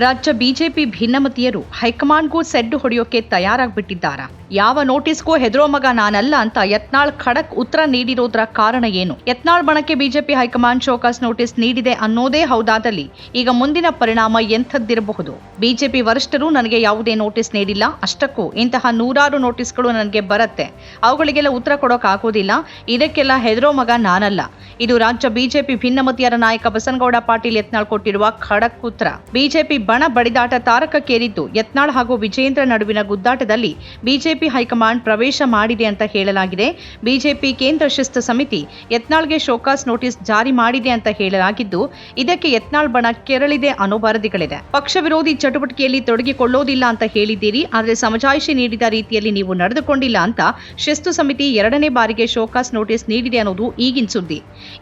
ರಾಜ್ಯ ಬಿಜೆಪಿ ಭಿನ್ನಮತಿಯರು ಹೈಕಮಾಂಡ್ಗೂ ಸೆಡ್ಡು ಹೊಡೆಯೋಕೆ ತಯಾರಾಗ್ಬಿಟ್ಟಿದ್ದಾರ? ಯಾವ ನೋಟಿಸ್ಗೂ ಹೆದರೋ ಮಗ ನಾನಲ್ಲ ಅಂತ ಯತ್ನಾಳ್ ಖಡಕ್ ಉತ್ತರ ನೀಡಿರೋದ್ರ ಕಾರಣ ಏನು? Yatnal ಬಣಕ್ಕೆ BJP high command show cause notice ನೀಡಿದೆ ಅನ್ನೋದೇ ಹೌದಾದಲ್ಲಿ ಈಗ ಮುಂದಿನ ಪರಿಣಾಮ ಎಂಥದ್ದಿರಬಹುದು? ಬಿಜೆಪಿ ವರಿಷ್ಠರು ನನಗೆ ಯಾವುದೇ ನೋಟಿಸ್ ನೀಡಿಲ್ಲ, ಅಷ್ಟಕ್ಕೂ ಇಂತಹ ನೂರಾರು ನೋಟಿಸ್ಗಳು ನನಗೆ ಬರುತ್ತೆ. ಅವುಗಳಿಗೆಲ್ಲ ಉತ್ತರ ಕೊಡೋಕ್ಕಾಗೋದಿಲ್ಲ ಇದಕ್ಕೆಲ್ಲ ಹೆದರೋ ಮಗ ನಾನಲ್ಲ. ಇದು ರಾಜ್ಯ ಬಿಜೆಪಿ ಭಿನ್ನಮತಿಯರ ನಾಯಕ ಬಸನಗೌಡ ಪಾಟೀಲ್ ಯತ್ನಾಳ್ ಕೊಟ್ಟಿರುವ ಖಡಕ್ ಉತ್ತರ. ಬಿಜೆಪಿ ಬಣ ಬಡಿದಾಟ ತಾರಕಕ್ಕೇರಿದ್ದು, ಯತ್ನಾಳ್ ಹಾಗೂ ವಿಜೇಂದ್ರ ನಡುವಿನ ಗುದ್ದಾಟದಲ್ಲಿ ಬಿಜೆಪಿ ಹೈಕಮಾಂಡ್ ಪ್ರವೇಶ ಮಾಡಿದೆ ಅಂತ ಹೇಳಲಾಗಿದೆ. ಬಿಜೆಪಿ ಕೇಂದ್ರ ಶಿಸ್ತು ಸಮಿತಿ ಯತ್ನಾಳ್ಗೆ ಶೋಕಾಸ್ ನೋಟಿಸ್ ಜಾರಿ ಮಾಡಿದೆ ಅಂತ ಹೇಳಲಾಗಿದ್ದು, ಇದಕ್ಕೆ ಯತ್ನಾಳ್ ಬಣ ಕೆರಳಿದೆ ಅನ್ನೋ ವರದಿಗಳಿದೆ. ಪಕ್ಷ ವಿರೋಧಿ ಚಟುವಟಿಕೆಯಲ್ಲಿ ತೊಡಗಿಕೊಳ್ಳೋದಿಲ್ಲ ಅಂತ ಹೇಳಿದ್ದೀರಿ, ಆದರೆ ಸಮಜಾಯಿಷಿ ನೀಡಿದ ರೀತಿಯಲ್ಲಿ ನೀವು ನಡೆದುಕೊಂಡಿಲ್ಲ ಅಂತ ಶಿಸ್ತು ಸಮಿತಿ ಎರಡನೇ ಬಾರಿಗೆ ಶೋಕಾಸ್ ನೋಟಿಸ್ ನೀಡಿದೆ ಅನ್ನೋದು ಈಗಿನ ಸುದ್ದಿ.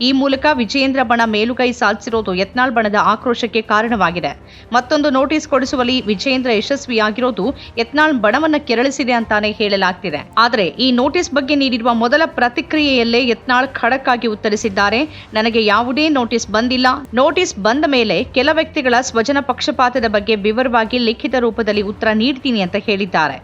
ಈ ಮೂಲಕ ವಿಜೇಂದ್ರ ಬಣ ಮೇಲುಗೈ ಸಾಧಿಸಿರೋದು ಯತ್ನಾಳ್ ಬಣದ ಆಕ್ರೋಶಕ್ಕೆ ಕಾರಣವಾಗಿದೆ. ಮತ್ತೊಂದು ನೋಟಿಸ್ ಕೊಡಿಸುವಲ್ಲಿ ವಿಜಯೇಂದ್ರ ಯಶಸ್ವಿಯಾಗಿರೋದು ಯತ್ನಾಳ್ ಬಣವನ್ನ ಕೆರಳಿಸಿದೆ ಅಂತಾನೆ ಹೇಳಲಾಗ್ತಿದೆ. ಆದರೆ ಈ ನೋಟಿಸ್ ಬಗ್ಗೆ ನೀಡಿರುವ ಮೊದಲ ಪ್ರತಿಕ್ರಿಯೆಯಲ್ಲೇ ಯತ್ನಾಳ್ ಖಡಕ್ ಆಗಿ ಉತ್ತರಿಸಿದ್ದಾರೆ. ನನಗೆ ಯಾವುದೇ ನೋಟಿಸ್ ಬಂದಿಲ್ಲ. ನೋಟಿಸ್ ಬಂದ ಮೇಲೆ ಕೆಲ ವ್ಯಕ್ತಿಗಳ ಸ್ವಜನ ಪಕ್ಷಪಾತದ ಬಗ್ಗೆ ವಿವರವಾಗಿ ಲಿಖಿತ ರೂಪದಲ್ಲಿ ಉತ್ತರ ನೀಡ್ತೀನಿ ಅಂತ ಹೇಳಿದ್ದಾರೆ.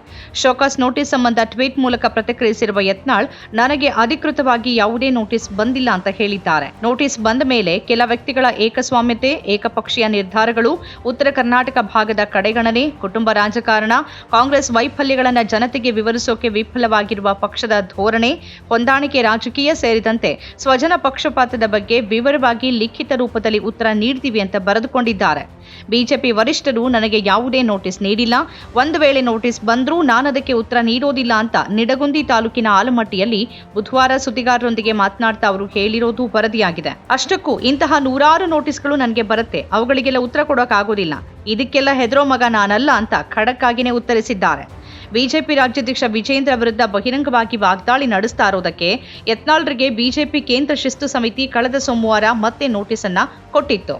ಶೋಕಾಸ್ ನೋಟಿಸ್ ಸಂಬಂಧ ಟ್ವೀಟ್ ಮೂಲಕ ಪ್ರತಿಕ್ರಿಯಿಸಿರುವ ಯತ್ನಾಳ್, ನನಗೆ ಅಧಿಕೃತವಾಗಿ ಯಾವುದೇ ನೋಟಿಸ್ ಬಂದಿಲ್ಲ ಅಂತ ಹೇಳಿದ್ದಾರೆ. ನೋಟಿಸ್ ಬಂದ ಮೇಲೆ ಕೆಲ ವ್ಯಕ್ತಿಗಳ ಏಕಸ್ವಾಮ್ಯತೆ, ಏಕಪಕ್ಷೀಯ ನಿರ್ಧಾರಗಳು, ಉತ್ತರ ಕರ್ನಾಟಕ ಭಾಗದ ಕಡೆಗಣನೆ, ಕುಟುಂಬ ರಾಜಕಾರಣ, ಕಾಂಗ್ರೆಸ್ ವೈಫಲ್ಯಗಳನ್ನು ಜನತೆಗೆ ವಿವರಿಸೋಕೆ ವಿಫಲವಾಗಿರುವ ಪಕ್ಷದ ಧೋರಣೆ, ಹೊಂದಾಣಿಕೆ ರಾಜಕೀಯ ಸೇರಿದಂತೆ ಸ್ವಜನ ಪಕ್ಷಪಾತದ ಬಗ್ಗೆ ವಿವರವಾಗಿ ಲಿಖಿತ ರೂಪದಲ್ಲಿ ಉತ್ತರ ನೀಡ್ತೀವಿ ಅಂತ ಬರೆದುಕೊಂಡಿದ್ದಾರೆ. ಬಿಜೆಪಿ ವರಿಷ್ಠರು ನನಗೆ ಯಾವುದೇ ನೋಟಿಸ್ ನೀಡಿಲ್ಲ. ಒಂದು ವೇಳೆ ನೋಟಿಸ್ ಬಂದರೂ ನಾನು ಅದಕ್ಕೆ ಉತ್ತರ ನೀಡೋದಿಲ್ಲ ಅಂತ ನಿಡಗುಂದಿ ತಾಲೂಕಿನ ಆಲಮಟ್ಟಿಯಲ್ಲಿ ಬುಧವಾರ ಸುದ್ದಿಗಾರರೊಂದಿಗೆ ಮಾತನಾಡ್ತಾ ಅವರು ಹೇಳಿರೋದು ವರದಿಯಾಗಿದೆ. ಅಷ್ಟಕ್ಕೂ ಇಂತಹ ನೂರಾರು ನೋಟಿಸ್ಗಳು ನನಗೆ ಬರುತ್ತೆ. ಅವುಗಳಿಗೆಲ್ಲ ಉತ್ತರ ಕೊಡೋಕ್ಕಾಗೋದಿಲ್ಲ ಇದಕ್ಕೆಲ್ಲ ಹೆದರೋ ಮಗ ನಾನಲ್ಲ ಅಂತ ಖಡಕ್ ಆಗಿನೇ ಉತ್ತರಿಸಿದ್ದಾರೆ. ಬಿಜೆಪಿ ರಾಜ್ಯಾಧ್ಯಕ್ಷ ವಿಜೇಂದ್ರ ವಿರುದ್ಧ ಬಹಿರಂಗವಾಗಿ ವಾಗ್ದಾಳಿ ನಡೆಸ್ತಾ ಇರೋದಕ್ಕೆ ಯತ್ನಾಳ್ರಿಗೆ ಬಿಜೆಪಿ ಕೇಂದ್ರ ಶಿಸ್ತು ಸಮಿತಿ ಕಳೆದ ಸೋಮವಾರ ಮತ್ತೆ ನೋಟಿಸ್ ಅನ್ನ ಕೊಟ್ಟಿತ್ತು.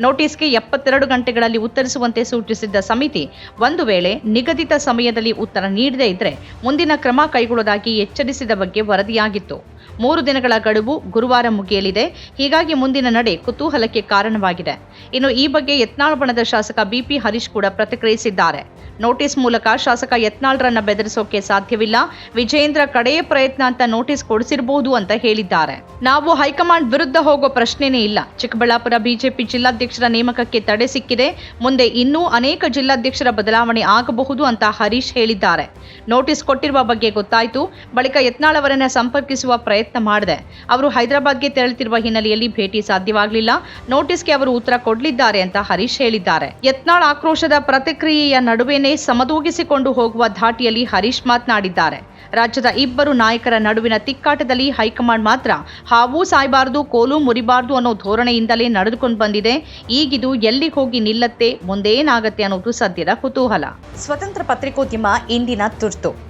ನೋಟಿಸ್ಗೆ ಎಪ್ಪತ್ತೆರಡು ಗಂಟೆಗಳಲ್ಲಿ ಉತ್ತರಿಸುವಂತೆ ಸೂಚಿಸಿದ್ದ ಸಮಿತಿ ಒಂದು ವೇಳೆ ನಿಗದಿತ ಸಮಯದಲ್ಲಿ ಉತ್ತರ ನೀಡದೇ ಇದ್ರೆ ಮುಂದಿನ ಕ್ರಮ ಕೈಗೊಳ್ಳುವುದಾಗಿ ಎಚ್ಚರಿಸಿದ ಬಗ್ಗೆ ವರದಿಯಾಗಿತ್ತು. ಮೂರು ದಿನಗಳ ಗಡುವು ಗುರುವಾರ ಮುಗಿಯಲಿದೆ. ಹೀಗಾಗಿ ಮುಂದಿನ ನಡೆ ಕುತೂಹಲಕ್ಕೆ ಕಾರಣವಾಗಿದೆ. ಇನ್ನು ಈ ಬಗ್ಗೆ ಯತ್ನಾಳ್ ಬಣದ ಶಾಸಕ ಬಿಪಿ ಹರೀಶ್ ಕೂಡ ಪ್ರತಿಕ್ರಿಯಿಸಿದ್ದಾರೆ. ನೋಟಿಸ್ ಮೂಲಕ ಶಾಸಕ ಯತ್ನಾಳ್ರನ್ನ ಬೆದರಿಸೋಕೆ ಸಾಧ್ಯವಿಲ್ಲ. ವಿಜೇಂದ್ರ ಕಡೆಯ ಪ್ರಯತ್ನ ಅಂತ ನೋಟಿಸ್ ಕೊಡಿಸಿರಬಹುದು ಅಂತ ಹೇಳಿದ್ದಾರೆ. ನಾವು ಹೈಕಮಾಂಡ್ ವಿರುದ್ಧ ಹೋಗೋ ಪ್ರಶ್ನೆನೇ ಇಲ್ಲ. ಚಿಕ್ಕಬಳ್ಳಾಪುರ ಬಿಜೆಪಿ ಜಿಲ್ಲಾಧ್ಯಕ್ಷರ ನೇಮಕಕ್ಕೆ ತಡೆ ಸಿಕ್ಕಿದೆ. ಮುಂದೆ ಇನ್ನೂ ಅನೇಕ ಜಿಲ್ಲಾಧ್ಯಕ್ಷರ ಬದಲಾವಣೆ ಆಗಬಹುದು ಅಂತ ಹರೀಶ್ ಹೇಳಿದ್ದಾರೆ. ನೋಟಿಸ್ ಕೊಟ್ಟಿರುವ ಬಗ್ಗೆ ಗೊತ್ತಾಯಿತು. ಬಳಿಕ ಯತ್ನಾಳ್ ಅವರನ್ನ ಸಂಪರ್ಕಿಸುವ ಪ್ರಯತ್ನ ಮಾಡಿದೆ. ಅವರು ಹೈದರಾಬಾದ್ಗೆ ತೆರಳುತ್ತಿರುವ ಹಿನ್ನೆಲೆಯಲ್ಲಿ ಭೇಟಿ ಸಾಧ್ಯವಾಗಲಿಲ್ಲ. ನೋಟಿಸ್ಗೆ ಅವರು ಉತ್ತರ ಕೊಡಲಿದ್ದಾರೆ ಅಂತ ಹರೀಶ್ ಹೇಳಿದ್ದಾರೆ. ಯತ್ನಾಳ್ ಆಕ್ರೋಶದ ಪ್ರತಿಕ್ರಿಯೆಯ ನಡುವೆನೇ ಸಮದೂಗಿಸಿಕೊಂಡು ಹೋಗುವ ಧಾಟಿಯಲ್ಲಿ ಹರೀಶ್ ಮಾತನಾಡಿದ್ದಾರೆ. ರಾಜ್ಯದ ಇಬ್ಬರು ನಾಯಕರ ನಡುವಿನ ತಿಕ್ಕಾಟದಲ್ಲಿ ಹೈಕಮಾಂಡ್ ಮಾತ್ರ ಹಾವು ಸಾಯಬಾರದು, ಕೋಲು ಮುರಿಬಾರದು ಅನ್ನೋ ಧೋರಣೆಯಿಂದಲೇ ನಡೆದುಕೊಂಡು ಬಂದಿದೆ. ಈಗಿದು ಎಲ್ಲಿ ಹೋಗಿ ನಿಲ್ಲತ್ತೆ, ಮುಂದೇನಾಗತ್ತೆ ಅನ್ನೋದು ಸದ್ಯದ ಕುತೂಹಲ. ಸ್ವತಂತ್ರ ಪತ್ರಿಕೋದ್ಯಮ ಇಂದಿನ ತುರ್ತು.